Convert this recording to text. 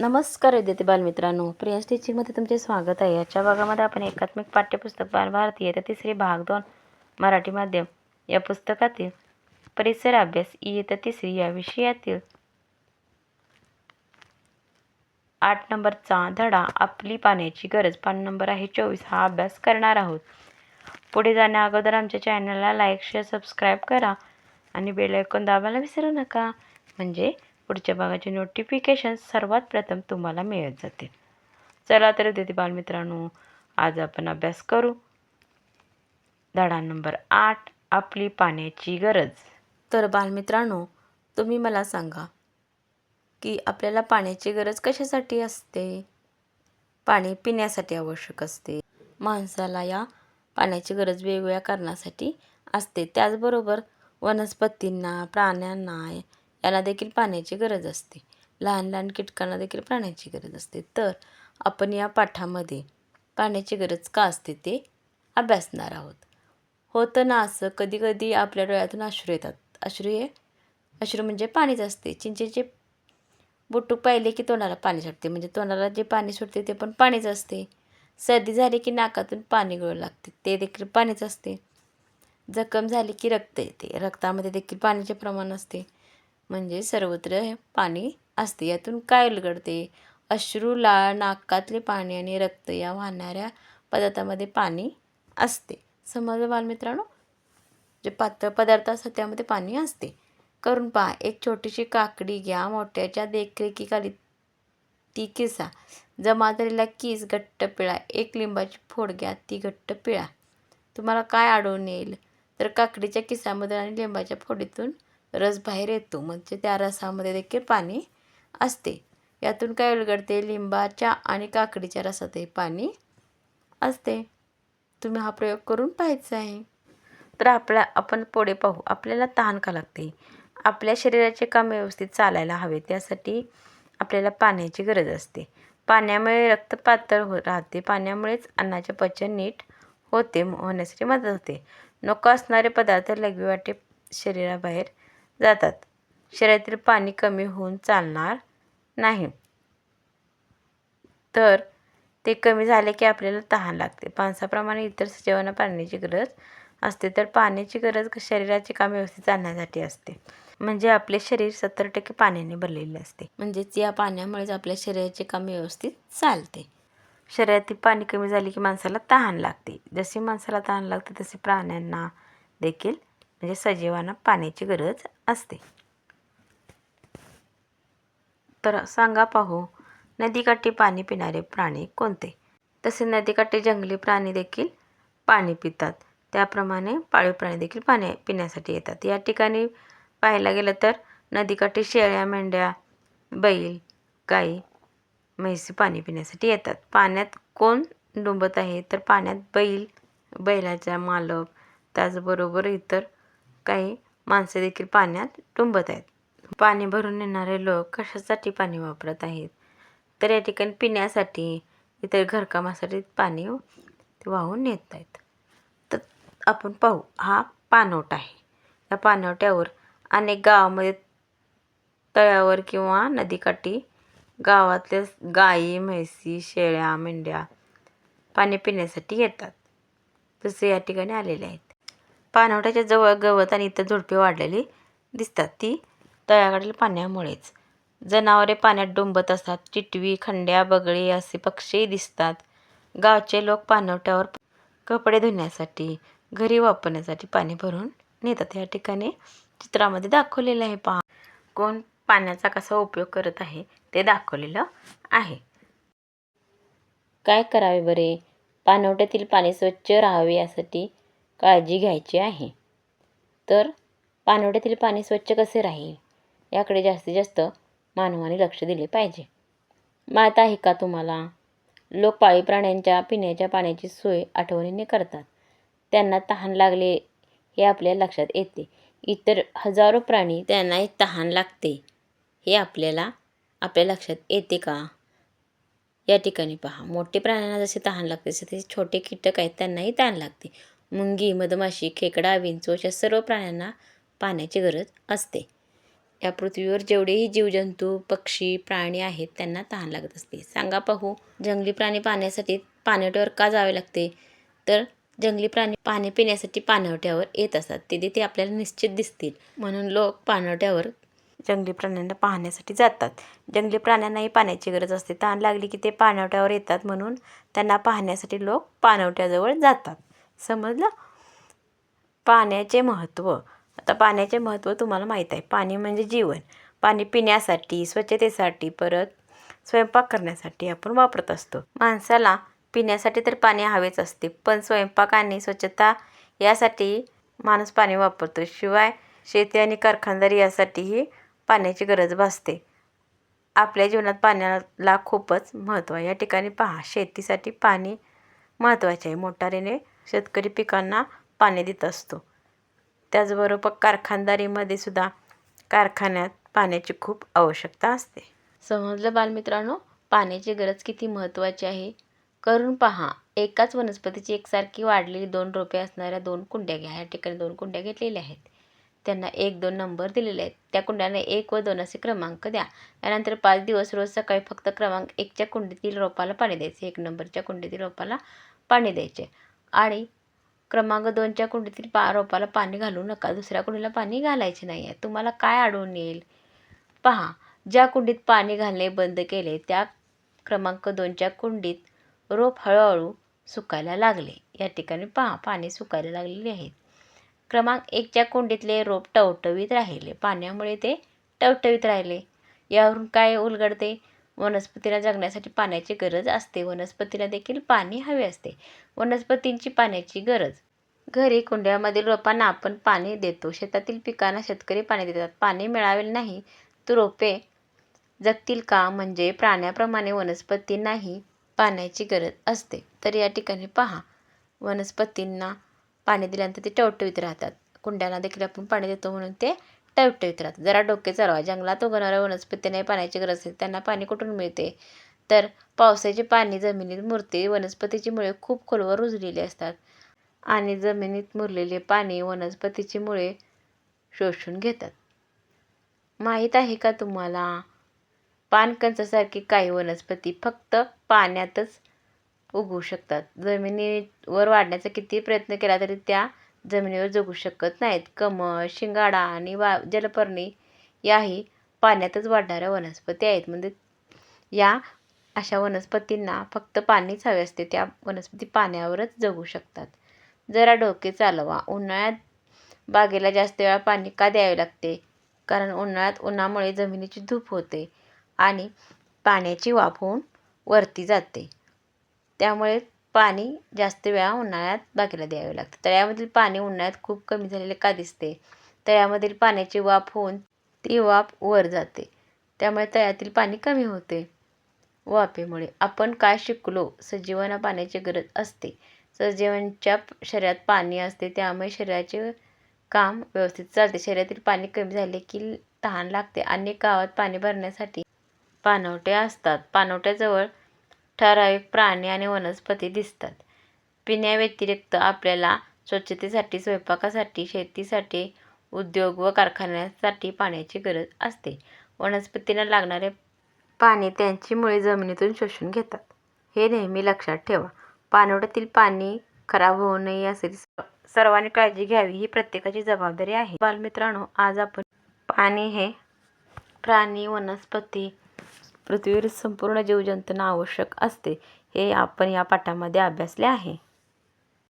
नमस्कार विद्यार्थी बालमित्रांनो. प्रियांश टीचिंगमध्ये तुमचे स्वागत आहे. याच्या भागामध्ये आपण एकात्मिक पाठ्यपुस्तक बाल भारतीय तर तिसरी भाग दोन मराठी माध्यम. या पुस्तकातील परिसर अभ्यास इयत्ता तिसरी या विषयातील आठ नंबरचा धडा आपली पाण्याची गरज. पान नंबर आहे. चोवीस. हा अभ्यास करणार आहोत. पुढे जाण्या अगोदर आमच्या चॅनलला लाईक शेअर सबस्क्राईब करा. आणि बेल आयकॉन दाबायला विसरू नका. म्हणजे पुढच्या भागाचे नोटिफिकेशन सर्वात प्रथम तुम्हाला मिळत जातील. चला तर विद्यार्थी बालमित्रांनो आज आपण अभ्यास करू. धडा नंबर आठ आपली पाण्याची गरज. तर बालमित्रांनो तुम्ही मला सांगा की आपल्याला पाण्याची गरज कशासाठी असते? पाणी पिण्यासाठी आवश्यक असते. माणसाला या पाण्याची गरज वेगवेगळ्या कारणासाठी असते. त्याचबरोबर वनस्पतींना प्राण्यांना याला देखील पाण्याची गरज असते. लहान लहान कीटकांना देखील पाण्याची गरज असते. तर आपण या पाठामध्ये पाण्याची गरज का असते ते अभ्यासणार आहोत. होतं ना असं कधी कधी आपल्या डोळ्यातून अश्रू येतात. अश्रू हे अश्रू म्हणजे पाणीच असते. चिंचेचे बुटूक पाहिले की तोंडाला पाणी सुटते. म्हणजे तोंडाला जे पाणी सुटते ते पण पाणीच असते. सर्दी झाली की नाकातून पाणी गळू लागते. ते देखील पाणीच असते. जखम झाली की रक्त येते. रक्तामध्ये देखील पाण्याचे प्रमाण असते. म्हणजे सर्वत्र हे पाणी असते. यातून काय उलगडते? अश्रू लाळ नाकातले पाणी आणि रक्त या वाहणाऱ्या पदार्थामध्ये पाणी असते. समजलं बालमित्रांनो जे पातळ पदार्थ असतात त्यामध्ये पाणी असते. करून पहा एक छोटीशी काकडी घ्या मोठ्याच्या देखरेखीखाली ती किसा. जमा झालेला किस घट्ट पिळा एक लिंबाची फोड घ्या ती घट्ट पिळा. तुम्हाला काय आढळून येईल? तर काकडीच्या किसामधून आणि लिंबाच्या फोडीतून रस बाहेर येतो. म्हणजे त्या रसामध्ये देखील पाणी असते. यातून काय उलगडते? लिंबाच्या आणि काकडीच्या रसातही पाणी असते. तुम्ही हा प्रयोग करून पाहायचा आहे. तर आपल्या आपण पुढे पाहू. आपल्याला तहान का लागते? आपल्या शरीराचे काम व्यवस्थित चालायला हवे. त्यासाठी आपल्याला पाण्याची गरज असते. पाण्यामुळे रक्त पातळ हो राहते. पाण्यामुळेच अन्नाचे पचन नीट होते होण्यासाठी मदत होते. नको असणारे पदार्थ लघवीवाटे शरीराबाहेर जातात. शरीरातील पाणी कमी होऊन चालणार नाही. तर ते कमी झाले की आपल्याला तहान लागते. माणसाप्रमाणे इतर सजीवांना पाण्याची गरज असते. तर पाण्याची गरज शरीराचे काम व्यवस्थित चालण्यासाठी असते. म्हणजे आपले शरीर सत्तर टक्के पाण्याने भरलेले असते. म्हणजेच या पाण्यामुळेच आपल्या शरीराचे काम व्यवस्थित चालते. शरीरातील पाणी कमी झाले की माणसाला तहान लागते. जशी माणसाला तहान लागते तसे प्राण्यांना देखील म्हणजे सजीवांना पाण्याची गरज असते. तर सांगा पाहू नदीकाठी पाणी पिणारे प्राणी कोणते? तसे नदीकाठी जंगली प्राणी देखील पाणी पितात. त्याप्रमाणे पाळीव प्राणी देखील पाणी पिण्यासाठी येतात. या ठिकाणी पाहायला गेलं तर नदीकाठी शेळ्या मेंढ्या बैल गाई म्हैसी पाणी पिण्यासाठी येतात. पाण्यात कोण डुंबत आहे? तर पाण्यात बैल बैलाचा मालक त्याचबरोबर इतर काही माणसं देखील पाण्यात डुंबत आहेत. पाणी भरून येणारे लोक कशासाठी पाणी वापरत आहेत? तर या ठिकाणी पिण्यासाठी इतर घरकामासाठी पाणी ते वाहून नेत आहेत. तर आपण पाहू हा पाणवठा आहे. या पाणवठ्यावर अनेक गावामध्ये तळ्यावर किंवा नदीकाठी गावातल्या गाई म्हैसी शेळ्या मेंढ्या पाणी पिण्यासाठी येतात. तसे या ठिकाणी आलेले आहेत. पाणवठ्याच्या जवळ गवत आणि इतर झुडपे वाढलेली दिसतात. ती तळ्याकडील पाण्यामुळेच. जनावरे पाण्यात डुंबत असतात. चिटवी खंड्या बगळे असे पक्षीही दिसतात. गावचे लोक पाणवठ्यावर कपडे धुण्यासाठी घरी वापरण्यासाठी पाणी भरून नेतात. या ठिकाणी चित्रामध्ये दाखवलेलं आहे. पहा. कोण पाण्याचा कसा उपयोग करत आहे ते दाखवलेलं आहे. काय करावे बरे? पाणवठ्यातील पाणी स्वच्छ राहावे यासाठी काळजी घ्यायची आहे. तर पाणवठ्यातील पाणी स्वच्छ कसे राहील? याकडे जास्तीत जास्त मानवाने लक्ष दिले पाहिजे. माहीत आहे का तुम्हाला? लोक पाळीव प्राण्यांच्या पिण्याच्या पाण्याची सोय आठवणीने करतात. त्यांना तहान लागले हे आपल्या लक्षात येते. इतर हजारो प्राणी त्यांनाही तहान लागते हे आपल्याला आपल्या लक्षात येते का? या ठिकाणी पहा. मोठे प्राण्यांना जसे तहान लागते तसे छोटे कीटक आहेत त्यांनाही तहान लागते. मुंगी मधमाशी खेकडा विंचू अशा सर्व प्राण्यांना पाण्याची गरज असते. या पृथ्वीवर जेवढेही जीवजंतू पक्षी प्राणी आहेत त्यांना तहान लागत असते. सांगा पाहू जंगली प्राणी पाण्यासाठी पाणवठ्यावर का जावे लागते? तर जंगली प्राणी पाणी पिण्यासाठी पाणवठ्यावर येत असतात. तिथे ते आपल्याला निश्चित दिसतील. म्हणून लोक पाणवठ्यावर जंगली प्राण्यांना पाहण्यासाठी जातात. जंगली प्राण्यांनाही पाण्याची गरज असते. तहान लागली की ते पाणवठ्यावर येतात म्हणून त्यांना पाहण्यासाठी लोक पाणवठ्याजवळ जातात. समजलं? पाण्याचे महत्त्व. आता पाण्याचे महत्त्व तुम्हाला माहीत आहे. पाणी म्हणजे जीवन. पाणी पिण्यासाठी स्वच्छतेसाठी परत स्वयंपाक करण्यासाठी आपण वापरत असतो. माणसाला पिण्यासाठी तर पाणी हवेच असते पण स्वयंपाक आणि स्वच्छता यासाठी माणूस पाणी वापरतो. शिवाय शेती आणि कारखानदारी यासाठीही पाण्याची गरज भासते. आपल्या जीवनात पाण्याला खूपच महत्त्व आहे. या ठिकाणी पहा शेतीसाठी पाणी महत्त्वाचे आहे. मोटारीने शेतकरी पिकांना पाणी देत असतो. त्याचबरोबर कारखानदारीमध्ये सुद्धा कारखान्यात पाण्याची खूप आवश्यकता असते. समजलं बालमित्रांनो? पाण्याची गरज किती महत्त्वाची आहे? करून पहा. एकाच वनस्पतीची एकसारखी वाढलेली दोन रोपे असणाऱ्या दोन कुंड्या घ्या. या ठिकाणी दोन कुंड्या घेतलेल्या आहेत. त्यांना एक दोन नंबर दिलेले आहेत. त्या कुंड्यांना एक व दोन असे क्रमांक द्या. त्यानंतर पाच दिवस रोज सकाळी फक्त क्रमांक एकच्या कुंडीतील रोपाला पाणी द्यायचे. एक नंबरच्या कुंडीतील रोपाला पाणी द्यायचे. आणि क्रमांक दोनच्या कुंडीतील पा रोपाला पाणी घालू नका. दुसऱ्या कुंडीला पाणी घालायचे नाही आहे तुम्हाला काय आढळून येईल? पहा ज्या कुंडीत पाणी घालणे बंद केले त्या क्रमांक दोनच्या कुंडीत रोप हळूहळू सुकायला लागले. या ठिकाणी पहा पाणी सुकायला लागलेले आहेत क्रमांक एकच्या कुंडीतले रोप टवटवीत राहिले. पाण्यामुळे ते टवटवीत राहिले. यावरून काय उलगडते? वनस्पतीला जगण्यासाठी पाण्याची गरज असते. वनस्पतीला देखील पाणी हवे असते. वनस्पतींची पाण्याची गरज. घरी कुंड्यामधील रोपांना आपण पाणी देतो. शेतातील पिकांना शेतकरी पाणी देतात. पाणी मिळावे नाही तर रोपे जगतील का? म्हणजे प्राण्याप्रमाणे वनस्पतींनाही पाण्याची गरज असते. तर या ठिकाणी पहा. वनस्पतींना पाणी दिल्यानंतर ते टवटवीत राहतात. कुंड्यांना देखील आपण पाणी देतो म्हणून ते टवटवीत राहतात. जरा डोके चालवा. जंगलात उगवणाऱ्या वनस्पतींनाही पाण्याची गरज असते त्यांना पाणी कुठून मिळते? तर पावसाचे पाणी जमिनीत मुरते. वनस्पतीची मुळे खूप खोलवर रुजलेली असतात. आणि जमिनीत मुरलेले पाणी वनस्पतीची मुळे शोषून घेतात. माहीत आहे का तुम्हाला? पानकंचासारखी काही वनस्पती फक्त पाण्यातच उगवू शकतात. जमिनीवर वाढण्याचा किती प्रयत्न केला तरी त्या जमिनीवर जगू शकत नाहीत. कमळ शिंगाडा आणि वा जलपर्णी याही पाण्यातच वाढणाऱ्या वनस्पती आहेत. म्हणजे या अशा वनस्पतींना फक्त पाणीच हवे असते त्या वनस्पती पाण्यावरच जगू शकतात. जरा डोके चालवा. उन्हाळ्यात बागेला जास्त वेळा पाणी का द्यावे लागते? कारण उन्हाळ्यात उन्हामुळे जमिनीची धूप होते आणि पाण्याची वाफ होऊन वरती जाते. त्यामुळे पाणी जास्त वेळा उन्हाळ्यात बागेला द्यावे लागते. तळ्यामधील पाणी उन्हाळ्यात खूप कमी झालेले का दिसते? तळ्यामधील पाण्याची वाफ होऊन ती वाफ वर जाते. त्यामुळे तळ्यातील पाणी कमी होते. वाफेमुळे आपण काय शिकलो? सजीवांना पाण्याची गरज असते. सजीवांच्या शरीरात पाणी असते त्यामुळे शरीराचे काम व्यवस्थित चालते. शरीरातील पाणी कमी झाले की तहान लागते. अनेक गावात पाणी भरण्यासाठी पाणवठे असतात. पाणवठ्याजवळ ठराविक प्राणी आणि वनस्पती दिसतात. पिण्याव्यतिरिक्त आपल्याला स्वच्छतेसाठी स्वयंपाकासाठी शेतीसाठी उद्योग व कारखान्यासाठी पाण्याची गरज असते. वनस्पतींना लागणारे पाणी त्यांची मुळे जमिनीतून शोषून घेतात. हे नेहमी लक्षात ठेवा. पाणवठ्यातील पाणी खराब होऊ नये यासाठी सर्वांनी काळजी घ्यावी ही प्रत्येकाची जबाबदारी आहे. बालमित्रांनो आज आपण पाणी हे प्राणी वनस्पती पृथ्वीवर संपूर्ण जीवजंतूंना आवश्यक असते. हे आपण या पाठामध्ये अभ्यासले आहे.